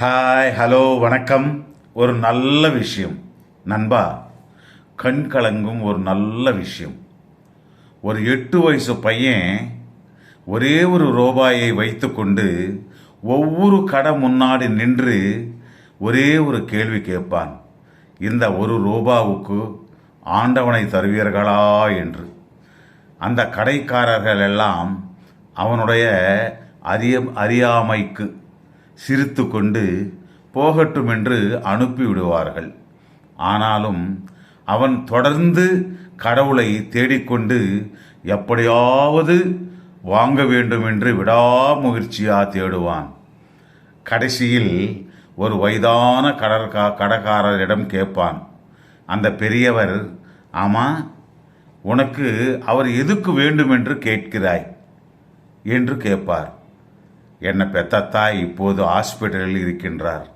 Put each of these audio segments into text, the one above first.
Hi hello வணக்கம். ஒரு நல்ல விஷயம். நண்பா கண் கலங்கும் ஒரு நல்ல விஷயம். ஒரு எட்டு வயசு பையன் ஒரே ஒரு ரூபாயை வைத்துக்கொண்டு ஒவ்வொரு கடை முன்னாடி நின்று ஒரே ஒரு கேள்வி கேட்பான். இந்த ஒரு ரூபாவுக்கு ஆண்டவனை தருவீர்களா என்று. அந்த கடைக்காரர்கள் எல்லாம் அவனுடைய அறிய அறியாமைக்கு சிரித்து கொண்டு போகட்டும் என்று அனுப்பிவிடுவார்கள். ஆனாலும் அவன் தொடர்ந்து கடவுளை தேடிக்கொண்டு எப்படியாவது வாங்க வேண்டும் என்று விடாமுயற்சியா தேடுவான். கடைசியில் ஒரு வயதான கடற்கா கடக்காரரிடம் கேட்பான். அந்த பெரியவர் ஆமா உனக்கு அவர் எதுக்கு வேண்டும் என்று கேட்கிறாய்? என்று கேட்பார். என்னை பெத்த தாய் இப்போது ஹாஸ்பிட்டலில் இருக்கின்றார்.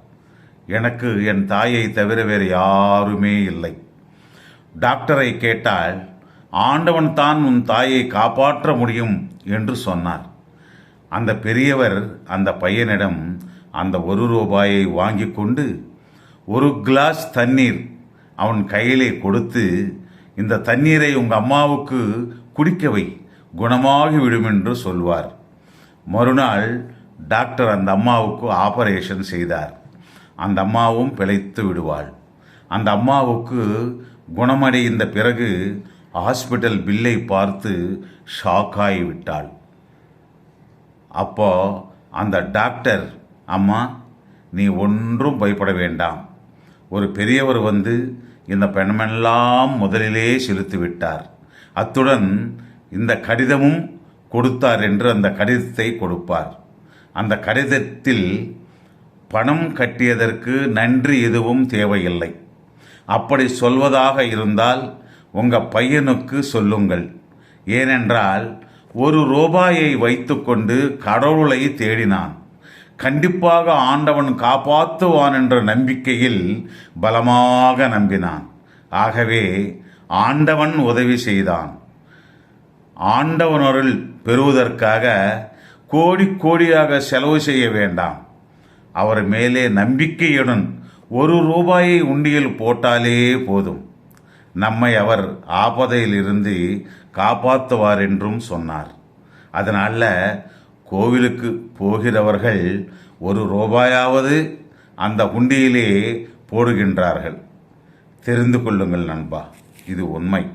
எனக்கு என் தாயை தவிர வேறு யாருமே இல்லை. டாக்டரை கேட்டால் ஆண்டவன் தான் உன் தாயை காப்பாற்ற முடியும் என்று சொன்னார். அந்த பெரியவர் அந்த பையனிடம் அந்த ஒரு ரூபாயை வாங்கி கொண்டு ஒரு கிளாஸ் தண்ணீர் அவன் கையிலே கொடுத்து இந்த தண்ணீரை உங்கள் அம்மாவுக்கு குடிக்கவை குணமாகிவிடும் என்று சொல்வார். மறுநாள் டாக்டர் அந்த அம்மாவுக்கு ஆபரேஷன் செய்தார். அந்த அம்மாவும் பிழைத்து விடுவாள். அந்த அம்மாவுக்கு குணமடைந்த பிறகு ஹாஸ்பிட்டல் பில்லை பார்த்து ஷாக் ஆகிவிட்டாள் அப்போ அந்த டாக்டர் அம்மா நீ ஒன்றும் பயப்பட வேண்டாம். ஒரு பெரியவர் வந்து இந்த பெண்மெல்லாம் முதலிலே செலுத்தி விட்டார். அத்துடன் இந்த கடிதமும் கொடுத்தார் என்று அந்த கடிதத்தை கொடுப்பார். அந்த கடிதத்தில் பணம் கட்டியதற்கு நன்றி எதுவும் தேவையில்லை. அப்படி சொல்வதாக இருந்தால் உங்கள் பையனுக்கு சொல்லுங்கள். ஏனென்றால் ஒரு ரூபாயை வைத்துக்கொண்டு கடவுளை தேடினான். கண்டிப்பாக ஆண்டவன் காப்பாற்றுவான் என்ற நம்பிக்கையில் பலமாக நம்பினான். ஆகவே ஆண்டவன் உதவி செய்தான். ஆண்டவனருள் பெறுவதற்காக கோடி கோடியாக செலவு செய்ய வேண்டாம். அவர் மேலே நம்பிக்கையுடன் ஒரு ரூபாயை உண்டியல் போட்டாலே போதும். நம்மை அவர் ஆபதையிலிருந்து காப்பாற்றுவார் என்றும் சொன்னார். அதனால் கோவிலுக்கு போகிறவர்கள் ஒரு ரூபாயாவது அந்த உண்டியிலே போடுகின்றார்கள். தெரிந்து கொள்ளுங்கள் நண்பா இது உண்மை.